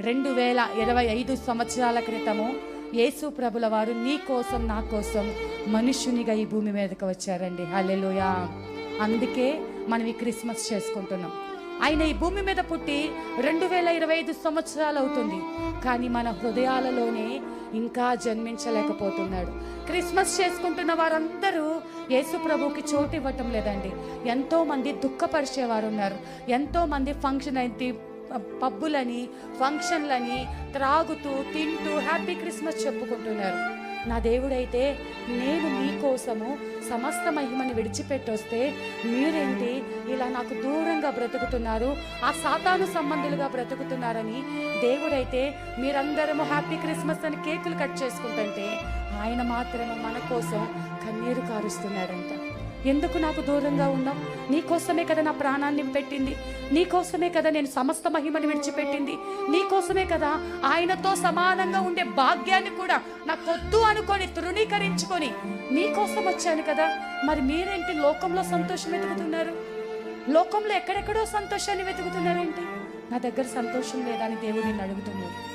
రెండు వేల ఇరవై ఐదు సంవత్సరాల క్రితము యేసు ప్రభుల వారు నీ కోసం నా కోసం మనుష్యునిగా ఈ భూమి మీదకి వచ్చారండి. హలెలుయా అందుకే మనం ఈ క్రిస్మస్ చేసుకుంటున్నాం. ఆయన ఈ భూమి మీద పుట్టి రెండు వేల ఇరవై ఐదు సంవత్సరాలు అవుతుంది. కానీ మన హృదయాలలోనే ఇంకా జన్మించలేకపోతున్నాడు. క్రిస్మస్ చేసుకుంటున్న వారందరూ యేసు ప్రభుకి చోటు ఇవ్వటం లేదండి. ఎంతోమంది దుఃఖపరిచేవారు ఉన్నారు ఎంతోమంది ఫంక్షన్ అయితే పబ్బులని ఫంక్షన్లని త్రాగుతూ తింటూ హ్యాపీ క్రిస్మస్ చెప్పుకుంటున్నారు. నా దేవుడైతే నేను మీకోసము సమస్త మహిమని విడిచిపెట్టొస్తే మీరేంటి ఇలా నాకు దూరంగా బ్రతుకుతున్నారు ఆ సాతాను సంబంధులుగా బ్రతుకుతున్నారని దేవుడైతే మీరందరము హ్యాపీ క్రిస్మస్ అని కేకులు కట్ చేసుకుంటుంటే ఆయన మాత్రమే మన కోసం కన్నీరు కారుస్తున్నాడంట. ఎందుకు నాకు దూరంగా ఉన్నావు? నీకోసమే కదా నా ప్రాణాన్ని పెట్టింది. నీకోసమే కదా నేను సమస్త మహిమని విడిచిపెట్టింది. నీకోసమే కదా ఆయనతో సమానంగా ఉండే భాగ్యాన్ని కూడా నాకొద్దు అనుకొని తృణీకరించుకొని నీకోసం వచ్చాను కదా. మరి మీరేంటి లోకంలో సంతోషం వెతుకుతున్నారు? లోకంలో ఎక్కడెక్కడో సంతోషాన్ని వెతుకుతున్నారేంటి? నా దగ్గర సంతోషం లేదని దేవుడిని అడుగుతున్నాడు.